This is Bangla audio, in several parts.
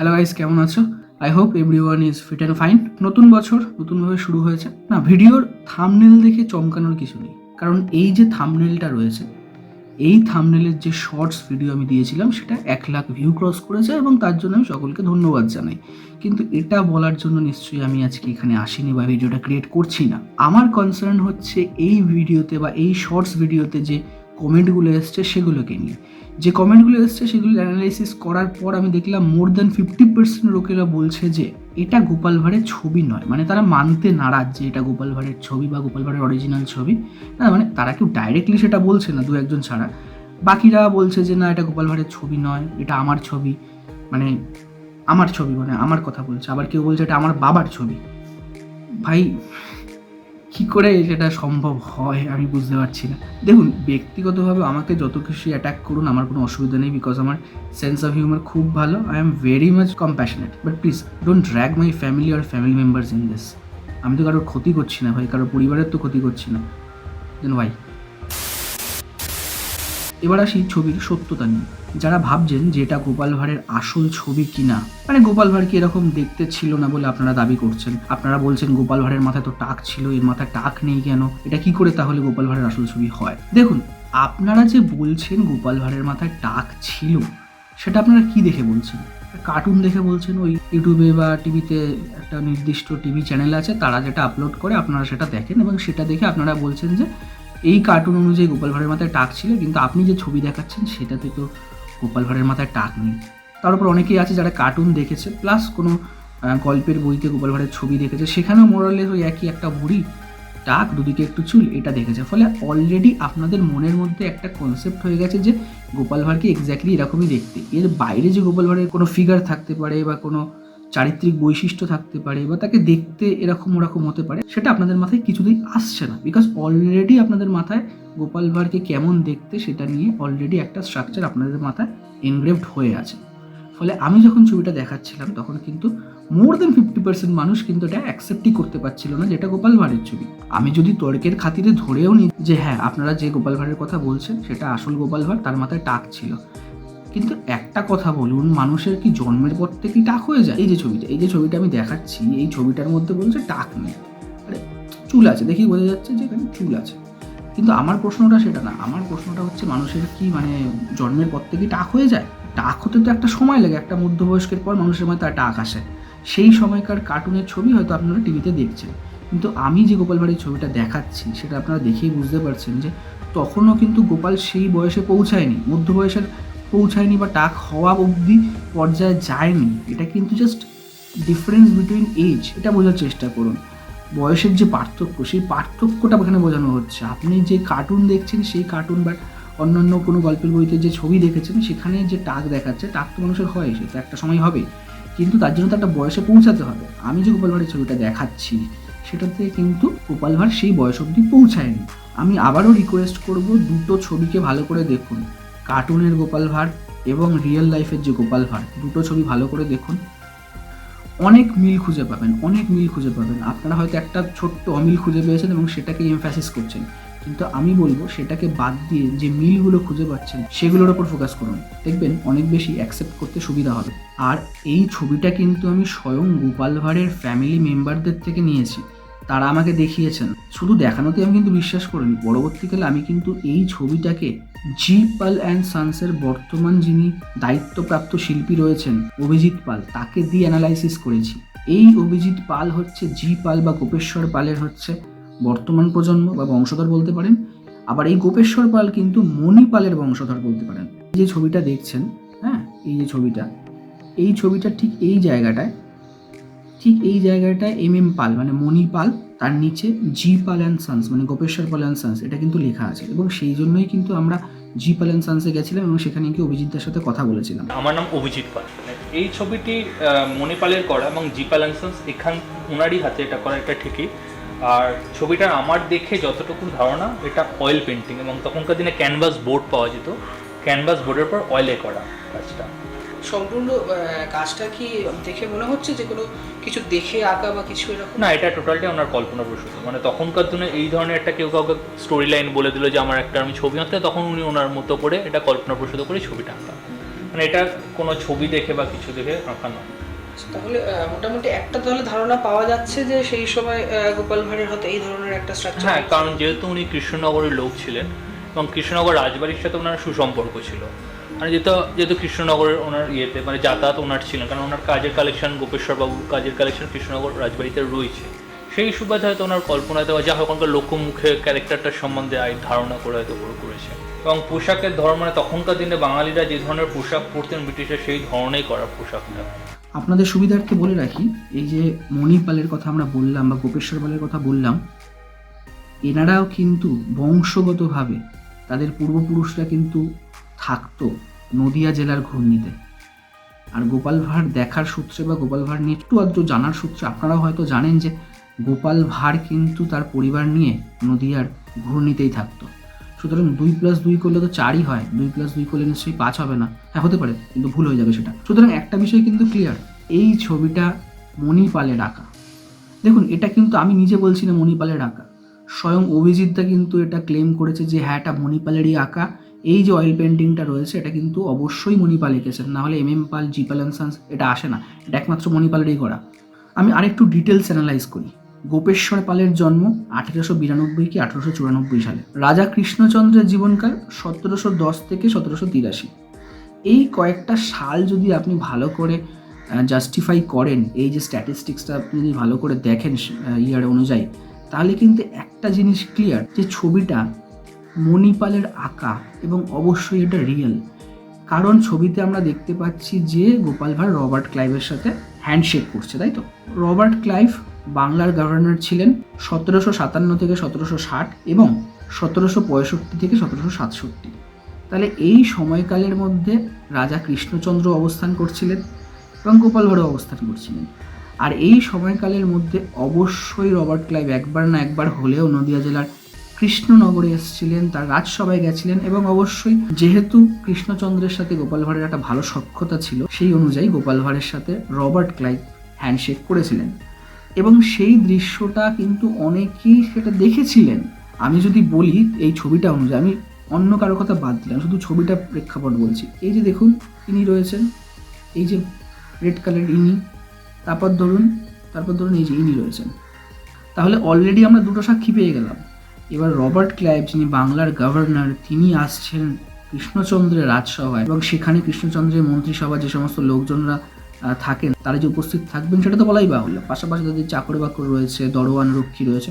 হ্যালো গাইস কেমন আছো? I hope everyone is fit and fine নতুন বছর নতুনভাবে শুরু হয়েছে। না, ভিডিওর থামনেল দেখে চমকানোর কিছু নেই। কারণ এই যে থামনেলটা রয়েছে, এই থামনেলের যে শর্টস ভিডিও আমি দিয়েছিলাম, সেটা এক লাখ ভিউ ক্রস করেছে এবং তার জন্য আমি সকলকে ধন্যবাদ জানাই। কিন্তু এটা বলার জন্য নিশ্চয়ই আমি আজকে এখানে আসিনি বা ভিডিওটা ক্রিয়েট করছি না। আমার কনসার্ন হচ্ছে এই ভিডিওতে বা এই শর্টস ভিডিওতে যে কমেন্টগুলো এসছে সেগুলোকে নিয়ে। যে কমেন্টগুলো এসছে সেগুলো অ্যানালাইসিস করার পর আমি দেখলাম মোর দ্যান ফিফটি পার্সেন্ট লোকেরা বলছে যে, এটা গোপাল ভাঁড়ের ছবি নয়। মানে তারা মানতে নারাজ যে এটা গোপাল ভাঁড়ের ছবি বা গোপাল ভাঁড়ের অরিজিনাল ছবি। না মানে তারা কেউ ডাইরেক্টলি সেটা বলছে না দু একজন ছাড়া। বাকিরা বলছে যে, না, এটা গোপাল ভাঁড়ের ছবি নয়, এটা আমার ছবি। মানে আমার ছবি মানে আমার কথা বলছে। আবার কেউ বলছে এটা আমার বাবার ছবি। ভাই কি করে সেটা সম্ভব হয় আমি বুঝতে পারছি না। দেখুন, ব্যক্তিগতভাবে আমাকে যত কিছু অ্যাটাক করুন, আমার কোনো অসুবিধা নেই বিকজ আমার সেন্স অফ হিউমার খুব ভালো। I am very much compassionate but please don't drag my family R family members in this আমি তো কারোর ক্ষতি করছি না ভাই, কারোর পরিবারের তো ক্ষতি করছি না। দেন ভাই এবার আসি ছবির সত্যতা নিয়ে। যারা ভাবছেন যে এটা গোপাল ভাঁড়ের আসল ছবি কিনা মানে গোপাল ভাঁড় কি এরকম দেখতে ছিল না বলে আপনারা দাবি করছেন? আপনারা বলছেন গোপাল ভাঁড়ের মাথায় তো টাক ছিল, এর মাথায় টাক নেই কেন? এটা কি করে তাহলে গোপাল ভাঁড়ের আসল ছবি হয়? দেখুন, আপনারা যে বলছেন গোপাল ভাঁড়ের মাথায় টাক ছিল, সেটা আপনারা কি দেখে বলছেন? কার্টুন দেখে বলছেন, ওই ইউটিউবে বা টিভিতে একটা নির্দিষ্ট টিভি চ্যানেল আছে, তারা যেটা আপলোড করে, আপনারা সেটা দেখেন এবং সেটা দেখে আপনারা বলছেন যে, এই কার্টুন অনুযায়ী গোপাল ভাঁড়ের মাথায় টাক ছিল, কিন্তু আপনি যে ছবি দেখাচ্ছেন, সেটাতে তো গোপাল ভাঁড়ের মাথায় টাক নেই। তার উপর অনেকেই আছে যারা কার্টুন দেখেছে প্লাস কোনো গল্পের বইতে গোপাল ভাঁড়ের ছবি দেখেছে, সেখানেও মোরালে ওই একই একটা বুড়ি টাক, দুদিকে একটু চুল, এটা দেখেছে। ফলে অলরেডি আপনাদের মনের মধ্যে একটা কনসেপ্ট হয়ে গেছে যে গোপাল ভাঁড়কে এক্স্যাক্টলি এরকমই দেখতে। এর বাইরে যে গোপাল ভাঁড়ের কোনো ফিগার থাকতে পারে বা কোনো চারিত্রিক বৈশিষ্ট্য থাকতে পারে বা তাকে দেখতে এরকম ওরকম হতে পারে, সেটা আপনাদের মাথায় কিছুতেই আসছে না। বিকজ অলরেডি আপনাদের মাথায় গোপাল ভাঁড়কে কেমন দেখতে সেটা নিয়ে অলরেডি একটা স্ট্রাকচার আপনাদের মাথায় এনগ্রেভড হয়ে আছে। ফলে আমি যখন ছবিটা দেখাচ্ছিলাম, তখন কিন্তু মোর দেন ফিফটি পার্সেন্ট মানুষ কিন্তু এটা অ্যাকসেপ্টই করতে পারছিল না যেটা গোপাল ভাঁড়ের ছবি। আমি যদি তর্কের খাতিরে ধরেও নিই যে হ্যাঁ আপনারা যে গোপাল ভাঁড়ের কথা বলছেন, সেটা আসল গোপাল ভাঁড়, তার মাথায় টাক ছিল। কিন্তু একটা কথা বলুন, মানুষের কি জন্মের পর থেকেই টাক হয়ে যায়? এই যে ছবিটা, এই যে ছবিটা আমি দেখাচ্ছি, এই ছবিটার মধ্যে বলছে টাক নেই। আরে, চুল আছে দেখি বোঝা যাচ্ছে যে এখানে চুল আছে। কিন্তু আমার প্রশ্নটা সেটা না, আমার প্রশ্নটা হচ্ছে মানুষের কি মানে জন্মের পর থেকেই টাক হয়ে যায়? টাক হতে তো একটা সময় লাগে, একটা মধ্যবয়স্কের পর মানুষের মধ্যে তার টাক আসে। সেই সময়কার কার্টুনের ছবি হয়তো আপনারা টিভিতে দেখছেন। কিন্তু আমি যে গোপাল ভাঁড়ের ছবিটা দেখাচ্ছি, সেটা আপনারা দেখেই বুঝতে পারছেন যে তখনও কিন্তু গোপাল সেই বয়সে পৌঁছায়নি। মধ্য বয়সের পৌঁছায়নি বা টাক হওয়া অবধি পর্যায়ে যায়নি। এটা কিন্তু জাস্ট ডিফারেন্স বিটুইন এজ এটা বোঝার চেষ্টা করুন। বয়সের যে পার্থক্য, সেই পার্থক্যটা এখানে বোঝানো হচ্ছে। আপনি যে কার্টুন দেখছেন, সেই কার্টুন বা অন্যান্য কোনো গল্পের বইতে যে ছবি দেখেছেন, সেখানে যে টাক দেখাচ্ছে টাক তো মানুষের হয় সেটা একটা সময় হবে কিন্তু তার জন্য তো একটা বয়সে পৌঁছাতে হবে। আমি যে গোপাল ভাঁড়ের ছবিটা দেখাচ্ছি, সেটাতে কিন্তু গোপাল ভাঁড় সেই বয়স অবধি পৌঁছায়নি। আমি আবারও রিকোয়েস্ট করব দুটো ছবিকে ভালো করে দেখুন। কার্টুনের গোপাল ভাঁড় এবং রিয়েল লাইফের যে গোপাল ভাঁড়, দুটো ছবি ভালো করে দেখুন। অনেক মিল খুঁজে পাবেন, অনেক মিল খুঁজে পাবেন। আপনারা হয়তো একটা ছোট্ট অমিল খুঁজে পেয়েছেন এবং সেটাকে এমফ্যাসিস করছেন। কিন্তু আমি বলব, সেটাকে বাদ দিয়ে যে মিলগুলো খুঁজে পাচ্ছেন, সেগুলোর ওপর ফোকাস করুন। দেখবেন অনেক বেশি অ্যাকসেপ্ট করতে সুবিধা হবে। আর এই ছবিটা কিন্তু আমি স্বয়ং গোপাল ভাঁড়ের ফ্যামিলি মেম্বারদের থেকে নিয়েছি। তারা আমাকে দেখিয়েছেন। শুধু দেখানোতে আমি কিন্তু বিশ্বাস করিনি। পরবর্তীকালে আমি কিন্তু এই ছবিটাকে জি পাল অ্যান্ড সানসের বর্তমান যিনি দায়িত্বপ্রাপ্ত শিল্পী রয়েছেন, অভিজিৎ পাল, তাকে দিয়ে অ্যানালাইসিস করেছি। এই অভিজিৎ পাল হচ্ছে, জি পাল বা গোপেশ্বর পালের হচ্ছে বর্তমান প্রজন্ম বা বংশধর বলতে পারেন। আবার এই গোপেশ্বর পাল কিন্তু মণি পালের বংশধর বলতে পারেন। যে ছবিটা দেখছেন হ্যাঁ এই যে ছবিটা, এই ছবিটা ঠিক এই জায়গাটায়, ঠিক এই জায়গাটায় এম এম পাল মানে মণি পাল, তার নিচে জি পাল অ্যান্ড সান্স মানে গোপেশ্বর পাল অ্যান্ড সান্স, এটা কিন্তু লেখা আছে। এবং সেই জন্যই কিন্তু আমরা জি পাল অ্যান্ড সান্সে গেছিলাম এবং সেখানে গিয়ে অভিজিৎদার সাথে কথা বলেছিলাম। আমার নাম অভিজিৎ পাল। এই ছবিটি মণিপালের করা এবং জি জিপাল অ্যান্সন্স এখান ওনারই হাতে এটা করা এটা ঠিকই। আর ছবিটার আমার দেখে যতটুকু ধারণা এটা অয়েল পেন্টিং এবং তখনকার দিনে ক্যানভাস বোর্ড পাওয়া যেত। ক্যানভাস বোর্ডের পর অয়েলে করা কাজটা। সম্পূর্ণ কাজটা কি দেখে মনে হচ্ছে যে কোনো কিছু দেখে আঁকা বা কিছু এরকম? না এটা টোটালটাই ওনার কল্পনা প্রসূত মানে তখনকার দিনে এই ধরনের একটা কেউ কাউকে স্টোরি লাইন বলে দিল যে আমার একটা আমি ছবি আঁকতে তখন উনি ওনার মতো করে এটা কল্পনা প্রসূত করে ছবিটা আঁকা। মানে এটা কোনো ছবি দেখে বা কিছু দেখে আঁকা নয়। তাহলে মোটামুটি একটা তাহলে ধারণা পাওয়া যাচ্ছে যে সেই সময় গোপাল ভাঁড়ের হাতে এই ধরনের একটা স্ট্রাকচার হ্যাঁ কারণ যেহেতু উনি কৃষ্ণনগরের লোক ছিলেন এবং কৃষ্ণনগর রাজবাড়ির সাথে ওনার সুসম্পর্ক ছিল মানে যেহেতু যেহেতু কৃষ্ণনগরের ওনার ইয়েতে মানে যাতায়াত ওনার ছিলেন, কারণ ওনার কাজের কালেকশন গোপেশ্বর বাবুর কাজের কালেকশন কৃষ্ণনগর রাজবাড়িতে রয়েছে। সেই সুবাদে হয়তো ওনার কল্পনাতে বা যা ওখানকার লোকমুখে ক্যারেক্টারটার সম্বন্ধে আই ধারণা করে হয়তো পুরো করেছে। এবং পোশাকের ধর্ম মানে তখনকার দিনে বাঙালিরা যে ধরনের পোশাক পরতেন ব্রিটিশের, সেই ধরনেই করা পোশাকটা। আপনাদের সুবিধার্থে বলে রাখি, এই যে মণিপালের কথা আমরা বললাম বা গোপেশ্বর পালের কথা বললাম, এনারাও কিন্তু বংশগতভাবে তাদের পূর্বপুরুষরা কিন্তু থাকতো নদিয়া জেলার ঘূর্ণিতে। আর গোপাল ভাঁড় দেখার সূত্রে বা গোপাল ভাঁড় নিয়ে একটু আধটু জানার সূত্রে আপনারাও হয়তো জানেন যে গোপাল ভাঁড় কিন্তু তার পরিবার নিয়ে নদিয়ার ঘূর্ণিতেই থাকতো। সুতরাং দুই প্লাস দুই করলে তো চারই হয়, দুই প্লাস দুই করলে নিশ্চয়ই পাঁচ হবে না। হ্যাঁ হতে পারে, কিন্তু ভুল হয়ে যাবে সেটা। সুতরাং একটা বিষয় কিন্তু ক্লিয়ার এই ছবিটা মণিপালের আঁকা দেখুন, এটা কিন্তু আমি নিজে বলছি না মণিপালের আঁকা স্বয়ং অভিজিৎদা কিন্তু এটা ক্লেম করেছে যে হ্যাঁ এটা মণিপালেরই আঁকা। এই যে অয়েল পেন্টিংটা রয়েছে, এটা কিন্তু অবশ্যই মণিপাল এঁকেছেন নাহলে M M Pal G Pal sons এটা আসে না, এটা একমাত্র মণিপালেরই করা। আমি আরেকটু ডিটেলস অ্যানালাইজ করি। গোপেশ্বর পালের জন্ম আঠেরোশো বিরানব্বই কি আঠেরোশো চুরানব্বই সালে। রাজা কৃষ্ণচন্দ্রের জীবনকাল সতেরোশো দশ থেকে সতেরোশো তিরাশি। এই কয়েকটা সাল যদি আপনি ভালো করে জাস্টিফাই করেন, এই যে স্ট্যাটিস্টিক্সটা আপনি যদি ভালো করে দেখেন ইয়ার অনুযায়ী, তাহলে কিন্তু একটা জিনিস ক্লিয়ার যে ছবিটা মণিপালের আঁকা এবং অবশ্যই এটা রিয়েল কারণ ছবিতে আমরা দেখতে পাচ্ছি যে গোপাল ভাঁড় রবার্ট ক্লাইভের সাথে হ্যান্ডশেক করছে, তাই তো? রবার্ট ক্লাইভ বাংলার গভর্নর ছিলেন সতেরোশো সাতান্ন থেকে সতেরোশো ষাট এবং সতেরোশো পঁয়ষট্টি থেকে সতেরোশো সাতষট্টি। তাহলে এই সময়কালের মধ্যে রাজা কৃষ্ণচন্দ্র অবস্থান করছিলেন এবং গোপাল ভাঁড়ও অবস্থান করছিলেন। আর এই সময়কালের মধ্যে অবশ্যই রবার্ট ক্লাইভ একবার না একবার হলেও নদিয়া জেলার কৃষ্ণনগরে এসেছিলেন তার রাজসভায় গেছিলেন এবং অবশ্যই যেহেতু কৃষ্ণচন্দ্রের সাথে গোপাল ভাঁড়ের একটা ভালো সক্ষতা ছিল, সেই অনুযায়ী গোপাল ভাঁড়ের সাথে রবার্ট ক্লাইভ হ্যান্ডশেক করেছিলেন। এবং সেই দৃশ্যটা কিন্তু অনেকেই সেটা দেখেছিলেন। আমি যদি বলি, এই ছবিটা অনুযায়ী আমি অন্য কারও কথা বাদ দিলাম, শুধু ছবিটা প্রেক্ষাপট বলছি। এই যে দেখুন, ইনি রয়েছেন, এই যে রেড কালার ইনি, তারপর ধরুন তারপর ধরুন এই যে ইনি রয়েছেন। তাহলে অলরেডি আমরা দুটো সাক্ষী পেয়ে গেলাম। এবার রবার্ট ক্লাইভ, যিনি বাংলার গভর্নর, তিনি আসছেন কৃষ্ণচন্দ্রের রাজসভায় এবং সেখানে কৃষ্ণচন্দ্রের মন্ত্রিসভা যে সমস্ত লোকজনরা থাকেন, তারা যে উপস্থিত থাকবেন, সেটা তো বলাই বাহুল্য। পাশাপাশি তাদের চাকর বাকর রয়েছে দরওয়ান রক্ষী রয়েছে।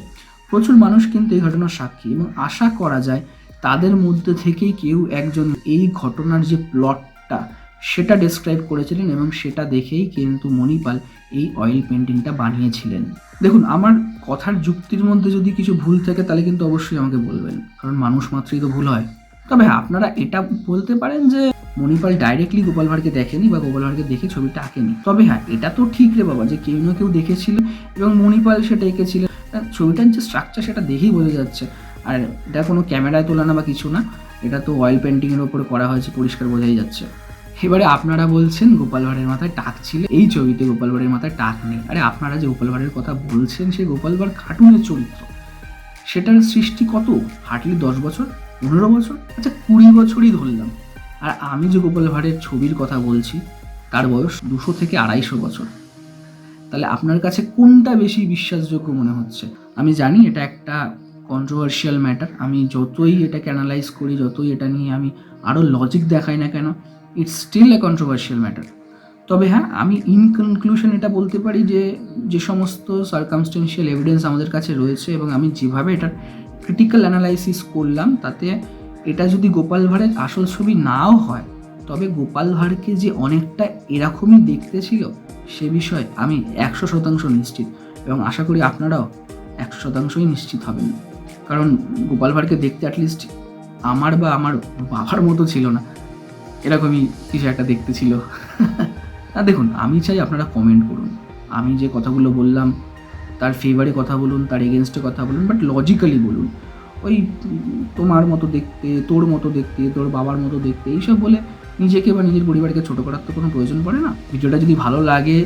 প্রচুর মানুষ কিন্তু এই ঘটনার সাক্ষী এবং আশা করা যায় তাদের মধ্যে থেকেই কেউ একজন এই ঘটনার যে প্লটটা সেটা ডেসক্রাইব করেছিলেন এবং সেটা দেখেই কিন্তু মণিপাল এই অয়েল পেন্টিংটা বানিয়েছিলেন। দেখুন, আমার কথার যুক্তির মধ্যে যদি কিছু ভুল থাকে, তাহলে কিন্তু অবশ্যই আমাকে বলবেন, কারণ মানুষ মাত্রই তো ভুল হয়। তবে আপনারা এটা বলতে পারেন যে, মণিপাল ডাইরেক্টলি গোপাল ভাঁড়কে দেখেনি বা গোপাল ভাঁড়কে দেখে ছবিটা আঁকেনি। তবে হ্যাঁ এটা তো ঠিক রে বাবা যে কেউ না কেউ দেখেছিল এবং মণিপাল সেটা এঁকেছিলেন ছবিটার যে স্ট্রাকচার সেটা দেখেই বোঝা যাচ্ছে। আর এটা কোনো ক্যামেরায় তোলা না বা কিছু না, এটা তো অয়েল পেন্টিংয়ের ওপরে করা হয়েছে, পরিষ্কার বোঝাই যাচ্ছে। এবারে আপনারা বলছেন গোপাল ভাঁড়ের মাথায় টাক ছিল, এই ছবিতে গোপাল ভাঁড়ের মাথায় টাক নেই। আরে আপনারা যে গোপাল ভাঁড়ের কথা বলছেন সেই গোপাল ভাঁড় কার্টুনের চরিত্র। সেটার সৃষ্টি কত? হার্ডলি দশ বছর? পনেরো বছর? আচ্ছা কুড়ি বছরই ধরলাম। আর আমি যে গোপাল ভাঁড়ের ছবির কথা বলছি, তার বয়স দুশো থেকে আড়াইশো বছর। তাহলে আপনার কাছে কোনটা বেশি বিশ্বাসযোগ্য মনে হচ্ছে? আমি জানি এটা একটা কন্ট্রোভার্সিয়াল ম্যাটার আমি যতই এটাকে অ্যানালাইজ করি, যতই এটা নিয়ে আমি আরও লজিক দেখাই না কেন it's still a controversial matter তবে হ্যাঁ আমি ইন কনক্লুশন এটা বলতে পারি যে যে সমস্ত সার্কামস্টেন্সিয়াল এভিডেন্স আমাদের কাছে রয়েছে এবং আমি যেভাবে এটার ক্রিটিক্যাল অ্যানালাইসিস করলাম, তাতে এটা যদি গোপাল ভাঁড়ের আসল ছবি নাও হয়, তবে গোপাল ভাঁড়কে যে অনেকটা এরকমই দেখতে ছিল, সে বিষয়ে আমি একশো শতাংশ নিশ্চিত এবং আশা করি আপনারাও একশো শতাংশই নিশ্চিত হবেন। কারণ গোপাল ভাঁড়কে দেখতে অ্যাটলিস্ট আমার বা আমার বাবার মতো ছিল না। এরকমই কিছু একটা দেখতে ছিল। না, দেখুন, আমি চাই আপনারা কমেন্ট করুন। আমি যে কথাগুলো বললাম, তার ফেভারে কথা বলুন, তার এগেনস্টে কথা বলুন বাট লজিক্যালি বলুন। ওই তোমার মতো দেখতে, তোর মতো দেখতে, তোর বাবার মতো দেখতে, এইসব বলে নিজেকে বা নিজের পরিবারকে ছোটো করার তো কোনো প্রয়োজন পড়ে না। ভিডিওটা যদি ভালো লাগে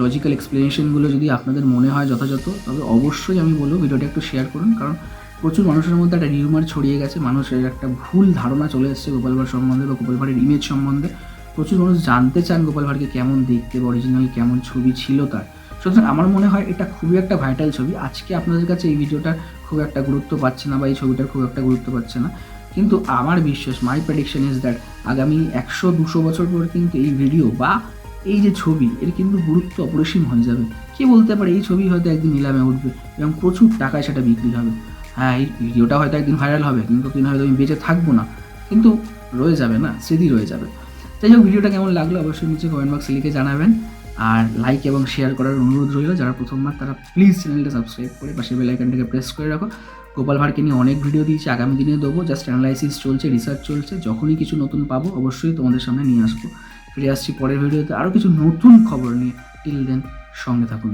লজিক্যাল এক্সপ্লেনেশনগুলো যদি আপনাদের মনে হয় যথাযথ, তবে অবশ্যই আমি বলব ভিডিওটা একটু শেয়ার করুন, কারণ প্রচুর মানুষের মধ্যে একটা রিউমার ছড়িয়ে গেছে, মানুষের একটা ভুল ধারণা চলে এসেছে গোপাল ভাঁড় সম্বন্ধে বা গোপাল ভাঁড়ের ইমেজ সম্বন্ধে। প্রচুর মানুষ জানতে চান গোপাল ভাঁড়কে কেমন দেখতে বা অরিজিনাল কেমন ছবি ছিল তার। সুতরাং আমার মনে হয় এটা খুবই একটা ভাইটাল ছবি। আজকে আপনাদের কাছে এই ভিডিওটা খুব একটা গুরুত্ব পাচ্ছে না বা এই ছবিটার খুব একটা গুরুত্ব পাচ্ছে না। কিন্তু আমার বিশ্বাস মাই প্রেডিকশন ইজ দ্যাট আগামী একশো দুশো বছর পর কিন্তু এই ভিডিও বা এই যে ছবি, এর কিন্তু গুরুত্ব অপরিসীম হয়ে যাবে। কে বলতে পারে এই ছবি হয়তো একদিন নিলামে উঠবে এবং প্রচুর টাকায় সেটা বিক্রি হবে। হ্যাঁ এই ভিডিওটা হয়তো একদিন ভাইরাল হবে, কিন্তু দিন হয়তো আমি বেঁচে থাকব না। কিন্তু রয়ে যাবে না, স্মৃতি রয়ে যাবে। যাই হোক, ভিডিওটা কেমন লাগল অবশ্যই নিচে কমেন্ট বক্সে লিখে জানাবেন। আর লাইক এবং শেয়ার করার অনুরোধ রইল, যারা প্রথমবার, তারা প্লিজ চ্যানেলটা সাবস্ক্রাইব করে পাশে বেল আইকনটাকে প্রেস করে রাখো। গোপাল ভাঁড়কে নিয়ে অনেক ভিডিও দিয়েছি, আগামী দিনে দেবো। জাস্ট অ্যানালাইসিস চলছে রিসার্চ চলছে, যখনই কিছু নতুন পাবো, অবশ্যই তোমাদের সামনে নিয়ে আসব। ফিরে আসছি পরের ভিডিওতে আরও কিছু নতুন খবর নিয়ে। টিল দেন সঙ্গে থাকুন।